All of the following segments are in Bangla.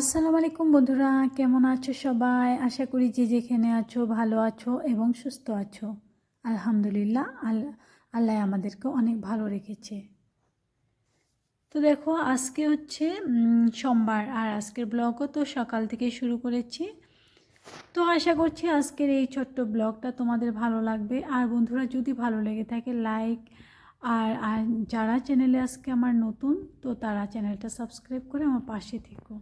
আসসালামু আলাইকুম বন্ধুরা, কেমন আছো সবাই? আশা করি যে যেখানে আছো ভালো আছো এবং সুস্থ আছো। আলহামদুলিল্লাহ আল্লাহ আমাদেরকে অনেক ভালো রেখেছে। তো দেখো, আজকে হচ্ছে সোমবার, আর আজকের ব্লগও তো সকাল থেকে শুরু করেছি। তো আশা করছি আজকের এই ছোট্ট ব্লগটা তোমাদের ভালো লাগবে। আর বন্ধুরা, যদি ভালো লেগে থাকে, লাইক, আর আর যারা চ্যানেলে আজকে আমার নতুন, তো তারা চ্যানেলটা সাবস্ক্রাইব করে আমার পাশে থেকো।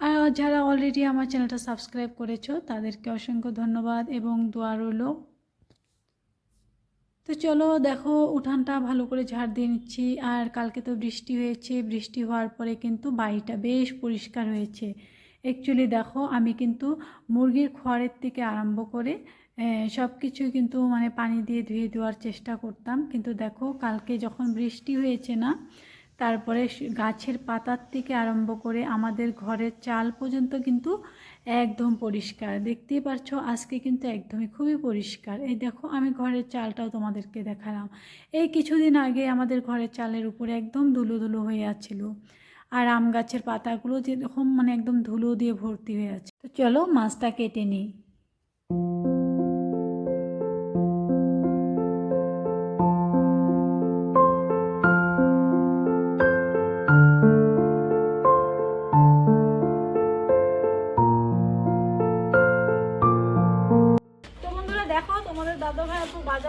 আর যারা অলরেডি আমার চ্যানেলটা সাবস্ক্রাইব করেছ, তাদেরকে অসংখ্য ধন্যবাদ এবং দোয়া রইল। তো চলো দেখো, উঠানটা ভালো করে ঝাড় দিয়ে নিচ্ছি। আর কালকে তো বৃষ্টি হয়েছে। বৃষ্টি হওয়ার পরে কিন্তু বাড়িটা বেশ পরিষ্কার হয়েছে। অ্যাকচুয়ালি দেখো, আমি কিন্তু মুরগির খড়ের থেকে আরম্ভ করে সব কিছু কিন্তু মানে পানি দিয়ে ধুয়ে দেওয়ার চেষ্টা করতাম। কিন্তু দেখো, কালকে যখন বৃষ্টি হয়েছে না তারপরে গাছের পাতার থেকে আরম্ভ করে আমাদের ঘরের চাল পর্যন্ত কিন্তু একদম পরিষ্কার। দেখতেই পারছ, আজকে কিন্তু একদমই খুবই পরিষ্কার। এই দেখো, আমি ঘরের চালটাও তোমাদেরকে দেখালাম। এই কিছুদিন আগে আমাদের ঘরের চালের উপরে একদম ধুলো ধুলো হয়ে আছিল। আর আম গাছের পাতাগুলো যেরকম মানে একদম ধুলো দিয়ে ভর্তি হয়ে আছে। তো চলো মাছটা কেটে নিই।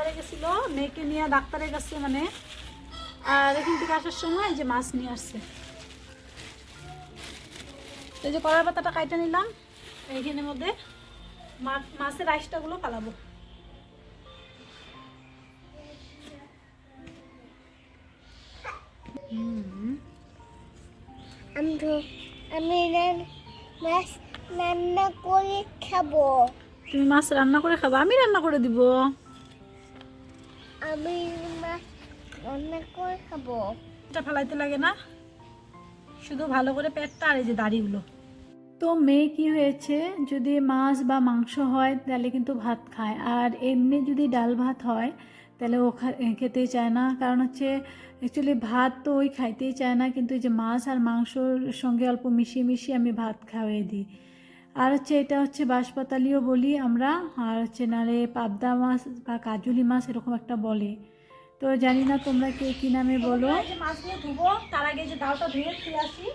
বাজারে গেছিল মেয়েকে নিয়ে ডাক্তারের কাছে মানে। আর এখান থেকে আসার সময় যে মাছ নিয়ে আসছে। এই যে কলার পাতাটা কাইটে নিলাম এইখানের মধ্যে মাছের আইসটাগুলো পালাবো আমি মাছ রান্না করে খাব। তুমি মাছ রান্না করে খাবা আমি রান্না করে দিব। আমি মাছ রান্না করে খাব। এটা ফেলাইতে লাগে না? শুধু ভালো করে পেটটা আর এই যে দাড়িগুলো। তো মেয়ে কি হয়েছে? যদি মাছ বা মাংস হয় তাহলে কিন্তু ভাত খায়। আর এমনি যদি ডাল ভাত হয় তাহলে ও খা- খেতেই চায় না। কারণ হচ্ছে অ্যাকচুয়ালি ভাত তো ওই খাইতেই চায় না। কিন্তু এই যে মাছ আর মাংসর সঙ্গে অল্প মিশিয়ে মিশিয়ে আমি ভাত খাওয়াই দিই। আর হচ্ছে এটা হচ্ছে বাঁশপাতালিও বলি আমরা, আর হচ্ছে নাহলে পাবদা মাছ বা কাজুলি মাছ এরকম একটা বলে। তো জানি না তোমরা কে কি নামে বলো। মাছগুলো ধুবো, তার আগে যে ডালটা ধুয়ে ফিরে আসি।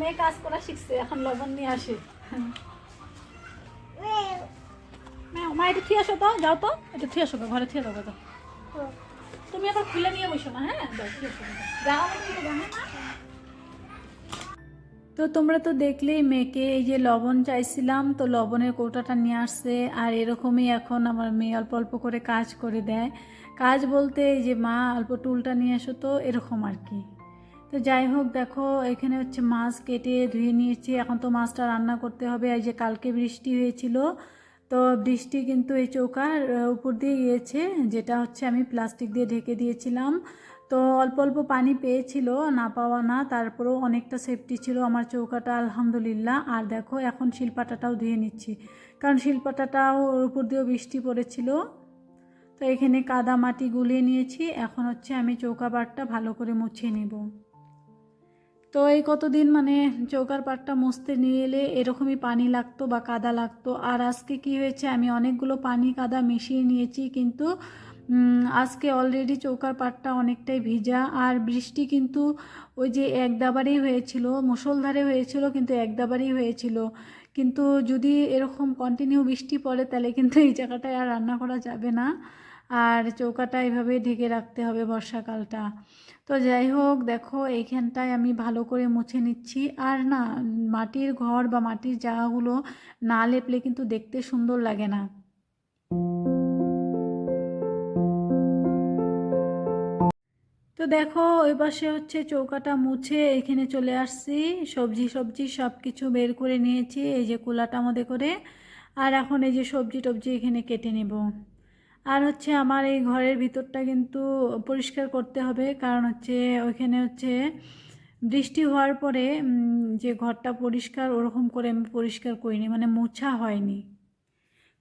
মেয়ে কাজ করা শিখছে, এখন লবণ নিয়ে আসে। মা এটা ঠিক আসো তো, যাও তো। এটা ঠিক আসো ঘরে ঠিক দাও তো তুমি এখন খুলে নিয়ে বসো না হ্যাঁ? যাও না তো তোমরা তো দেখলেই মেয়েকে এই যে লবণ চাইছিলাম, তো লবণের কৌটাটা নিয়ে আসছে, আর এরকমই এখন আমার মেয়ে অল্প অল্প করে কাজ করে দেয়। কাজ বলতে এই যে মা, অল্প টুলটা নিয়ে এসো তো, এরকম আর কি। তো যাই হোক, দেখো, এখানে হচ্ছে মাছ কেটে ধুয়ে নিয়েছি। এখন তো মাছটা রান্না করতে হবে। এই যে কালকে বৃষ্টি হয়েছিল, তো বৃষ্টি কিন্তু এই চৌকার উপর দিয়ে গিয়েছে, যেটা হচ্ছে আমি প্লাস্টিক দিয়ে ঢেকে দিয়েছিলাম। তো অল্প অল্প পানি পেয়েছিল, না পাওয়া না, তারপরেও অনেকটা সেফটি ছিল আমার চৌকাটা, আলহামদুলিল্লাহ। আর দেখো, এখন শিলপাটাটাও ধুয়ে নিচ্ছি, কারণ শিলপাটাটাও ওর উপর দিয়েও বৃষ্টি পড়েছিল। তো এখানে কাদা মাটি গুলিয়ে নিয়েছি। এখন হচ্ছে আমি চৌকা পাটটা ভালো করে মুছিয়ে নেব। তো এই কতদিন মানে চৌকার পাটটা মুছতে নিয়ে এলে এরকমই পানি লাগতো বা কাদা লাগতো। আর আজকে কি হয়েছে? আমি অনেকগুলো পানি কাদা মিশিয়ে নিয়েছি কিন্তু আজকে অলরেডি চৌকার পাটটা অনেকটাই ভিজা। আর বৃষ্টি কিন্তু ওই যে এক দাবারেই হয়েছিল, মুষলধারে হয়েছিল কিন্তু এক দাবারেই হয়েছিল। কিন্তু যদি এরকম কন্টিনিউ বৃষ্টি পড়ে তাহলে কিন্তু এই জায়গাটায় আর রান্না করা যাবে না। আর চৌকাটা এভাবে ঢেকে রাখতে হবে বর্ষাকালটা। তো যাই হোক, দেখো, এইখানটায় আমি ভালো করে মুছে নিচ্ছি। আর না, মাটির ঘর বা মাটির জায়গাগুলো না লেপলে কিন্তু দেখতে সুন্দর লাগে না। তো দেখো, ওই পাশে হচ্ছে চৌকাটা মুছে এখানে চলে আসছি। সবজি সবজি সব কিছু বের করে নিয়েছি, এই যে কুলাটা মধ্যে করে। আর এখন এই যে সবজি টবজি এখানে কেটে নেব। আর হচ্ছে আমার এই ঘরের ভিতরটা কিন্তু পরিষ্কার করতে হবে। কারণ হচ্ছে ওইখানে হচ্ছে বৃষ্টি হওয়ার পরে যে ঘরটা পরিষ্কার ওরকম করে আমি পরিষ্কার করিনি মানে মোছা হয়নি।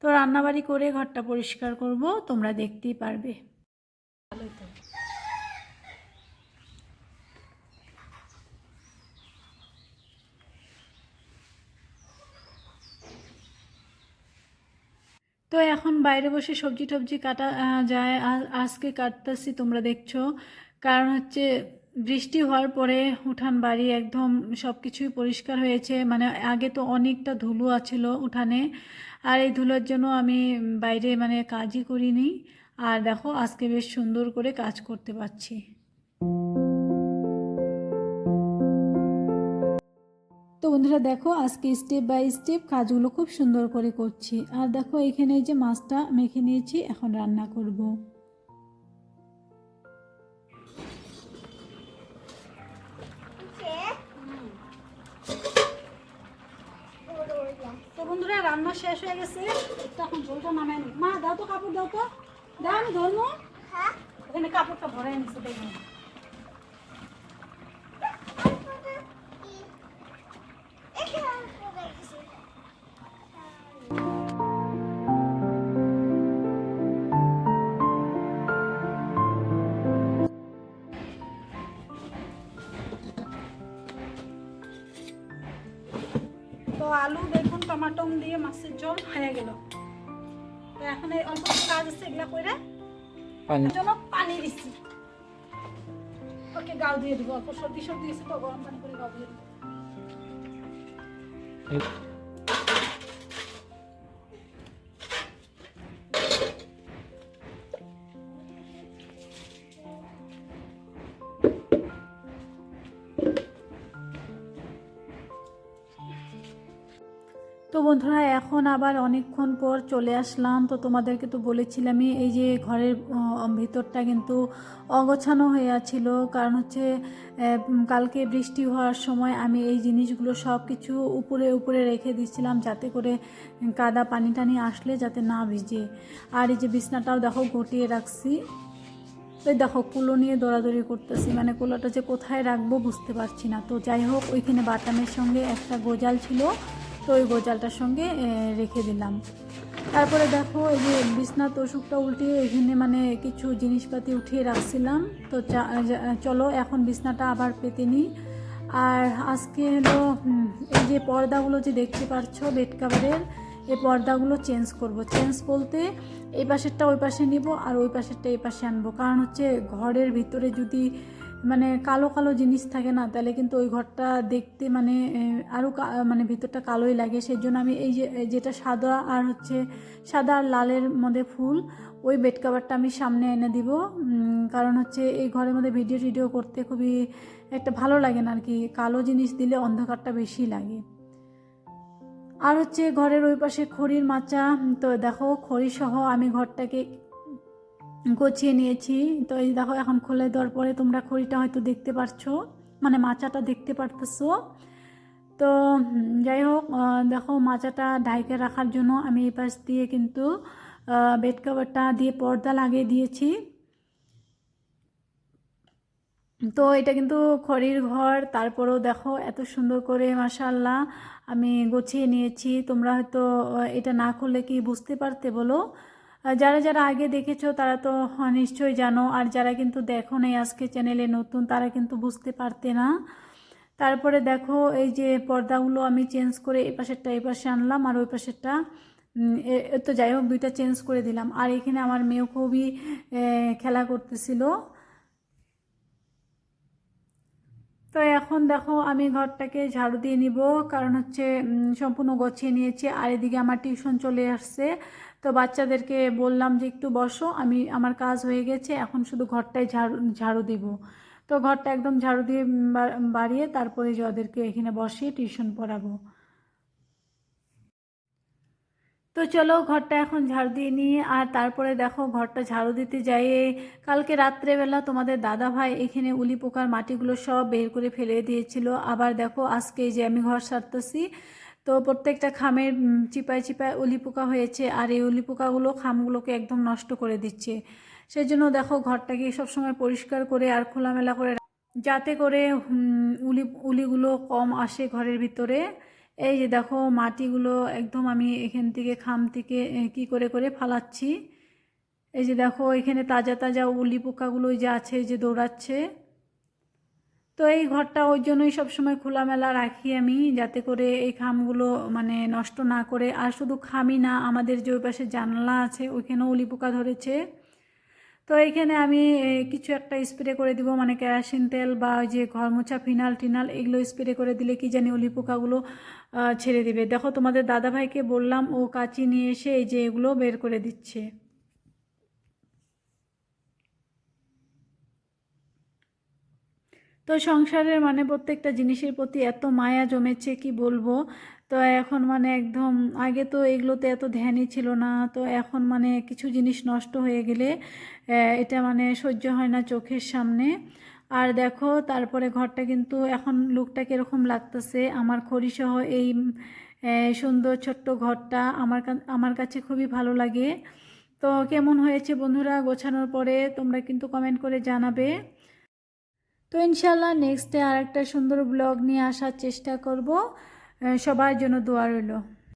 তো রান্নাবাড়ি করে ঘরটা পরিষ্কার করব, তোমরা দেখতেই পারবে ভালোই তো তো এখন বাইরে বসে সবজি টবজি কাটা যায়। আজকে কাটতেছি, তোমরা দেখছ। কারণ হচ্ছে বৃষ্টি হওয়ার পরে উঠান বাড়ি একদম সব কিছুই পরিষ্কার হয়েছে। মানে আগে তো অনেকটা ধুলো আছিল উঠানে। আর এই ধুলোর জন্য আমি বাইরে মানে কাজই করিনি। আর দেখো, আজকে বেশ সুন্দর করে কাজ করতে পারছি। তো বন্ধুরা দেখো আজকে স্টেপ বাই স্টেপ কাজগুলো খুব সুন্দর করে করছি। আর দেখো এখানে যে মাছটা মেখে নিয়েছি এখন রান্না করব। তো বন্ধুরা রান্না শেষ হয়ে গেছে। এখন ঝোলটা নামাই মা দাও তো কাপড় দাও তো। দাও আমি ধরবো। হ্যাঁ। এখানে কাপড়টা ভরে নিচ্ছে দেখুন। বেগুন টমাটো দিয়ে মাছের জল হয়ে গেল। তো এখন এই অল্প কাজ আছে এগুলা করে পানি। জন্য পানি দিচ্ছি ওকে গাও দিয়ে দিব অল্প সর্দি সর্দি দিয়েছে তো গরম পানি করে গাও দিয়ে দিব। তো বন্ধুরা, এখন আবার অনেকক্ষণ পর চলে আসলাম। তো তোমাদেরকে তো বলেছিলামই, এই যে ঘরের ভিতরটা কিন্তু অগোছানো হয়ে আছিল। কারণ হচ্ছে কালকে বৃষ্টি হওয়ার সময় আমি এই জিনিসগুলো সব কিছু উপরে উপরে রেখে দিচ্ছিলাম যাতে করে কাদা পানি টানি আসলে যাতে না ভিজে। আর এই যে বিছনাটাও দেখো গটিয়ে রাখছি। ওই দেখো, কুলো নিয়ে দৌড়াদৌড়ি করতেছি। মানে কুলোটা যে কোথায় রাখব বুঝতে পারছি না। তো যাই হোক, ওইখানে বাটামের সঙ্গে একটা গোজাল ছিল। তো ওই গোজালটার সঙ্গে রেখে দিলাম। তারপরে দেখো, এই যে বিছনার তোষকটা উল্টিয়ে এখানে মানে কিছু জিনিসপাতি উঠিয়ে রাখছিলাম। তো চলো এখন বিছনাটা আবার পেতে নিই। আর আজকে হলো এই যে পর্দাগুলো যে দেখতে পাচ্ছ বেড কাভারের, এই পর্দাগুলো চেঞ্জ করব। চেঞ্জ বলতে এই পাশেরটা ওই পাশে নিব আর ওই পাশেরটা এই পাশে আনব। কারণ হচ্ছে ঘরের ভিতরে যদি মানে কালো কালো জিনিস থাকে না? তাহলে কিন্তু ওই ঘরটা দেখতে মানে আরও মানে ভিতরটা কালোই লাগে। সেই জন্য আমি এই যে যেটা সাদা আর হচ্ছে সাদা আর লালের মধ্যে ফুল, ওই বেড কাভারটা আমি সামনে এনে দিব। কারণ হচ্ছে এই ঘরের মধ্যে ভিডিও টিডিও করতে খুবই একটা ভালো লাগে না আর কি কালো জিনিস দিলে অন্ধকারটা বেশি লাগে। আর হচ্ছে ঘরের ওই পাশে খড়ির মাচা, তো দেখো খড়ি সহ আমি ঘরটাকে গুছিয়ে নিয়েছি। তো এই দেখো, এখন খুলে দেওয়ার পরে তোমরা খড়িটা হয়তো দেখতে পারছ। মানে মাচাটা দেখতে পারতেছো। তো যাই হোক দেখো মাচাটা ঢাইকে রাখার জন্য আমি এই পাশ দিয়ে কিন্তু বেড কভারটা দিয়ে পর্দা লাগিয়ে দিয়েছি। তো এটা কিন্তু খড়ির ঘর। তারপরেও দেখো এত সুন্দর করে মাসাল্লাহ আমি গুছিয়ে নিয়েছি। তোমরা হয়তো এটা না করলে কি বুঝতে পারতে বলো? যারা যারা আগে দেখেছ তারা তো নিশ্চয়ই জানো। আর যারা কিন্তু দেখো নাই আজকে চ্যানেলে নতুন, তারা কিন্তু বুঝতে পারতে না। তারপরে দেখো, এই যে পর্দাগুলো আমি চেঞ্জ করে এই পাশেরটা এই পাশে আনলাম আর ওই পাশেরটা এ- এ তো যাই হোক, দুইটা চেঞ্জ করে দিলাম। আর এখানে আমার মেয়েও খুবই খেলা করতেছিল। তো এখন দেখো আমি ঘরটাকে ঝাড়ু দিয়ে নিব, কারণ হচ্ছে সম্পূর্ণ গছিয়ে নিয়েছি। আর এদিকে আমার টিউশন চলে আসছে। তো বাচ্চাদেরকে বললাম যে একটু বসো, আমি, আমার কাজ হয়ে গেছে, এখন শুধু ঘরটাই ঝাড়ু ঝাড়ু দিব। তো ঘরটা একদম ঝাড়ু দিয়ে বাড়িয়ে তারপরে যে ওদেরকে এখানে বসিয়ে টিউশন পড়াবো। তো চলো ঘরটা এখন ঝাড়ু দিয়ে নিয়ে আর তারপরে দেখো ঘরটা ঝাড়ু দিতে যাই। কালকে রাত্রেবেলা তোমাদের দাদা ভাই এখানে উলি পোকার মাটিগুলো সব বের করে ফেলে দিয়েছিল। আবার দেখো আজকে যে আমি ঘর সারতেছি, তো প্রত্যেকটা খামের চিপায় চিপায় উলি পোকা হয়েছে। আর এই উলি পোকাগুলো খামগুলোকে একদম নষ্ট করে দিচ্ছে। সেই জন্য দেখো ঘরটাকে সবসময় পরিষ্কার করে আর খোলামেলা করে যাতে করে উলি, উলিগুলো কম আসে ঘরের ভিতরে। এই যে দেখো মাটিগুলো একদম আমি এখান থেকে খাম থেকে কি করে করে ফালাচ্ছি। এই যে দেখো এখানে তাজা তাজা উলি পোকাগুলো যে আছে যে দৌড়াচ্ছে। তো এই ঘরটা ওই জন্যই সবসময় খোলামেলা রাখি আমি, যাতে করে এই খামগুলো মানে নষ্ট না করে। আর শুধু খামই না, আমাদের যে ওই পাশে জানলা আছে, ওইখানেও উলি পোকা ধরেছে। তো এইখানে আমি কিছু একটা স্প্রে করে দিব মানে কেরাসিন তেল বা ওই যে ঘর মোছা ফিনাল টিনাল, এগুলো স্প্রে করে দিলে কি জানি উলি পোকাগুলো ছেড়ে দিবে। দেখো, তোমাদের দাদাভাইকে বললাম, ও কাঁচি নিয়ে এসে এই যে এগুলো বের করে দিচ্ছে। তো সংসারের মানে প্রত্যেকটা জিনিসের প্রতি এত মায়া জমেছে, কি বলব? তো এখন মানে একদম, আগে তো এগুলোতে এত ধ্যানই ছিল না, তো এখন মানে কিছু জিনিস নষ্ট হয়ে গেলে এটা মানে সহ্য হয় না চোখের সামনে। আর দেখো, তারপরে ঘরটা কিন্তু এখন লুকটা কীরকম লাগতেছে। আমার খড়িসহ এই সুন্দর ছোট্ট ঘরটা আমার আমার কাছে খুবই ভালো লাগে। তো কেমন হয়েছে বন্ধুরা গোছানোর পরে? তোমরা কিন্তু কমেন্ট করে জানাবে। তো ইনশাল্লাহ নেক্সট ডে আর একটা সুন্দর ব্লগ নিয়ে আসার চেষ্টা করব। সবার জন্য দোয়া রইল।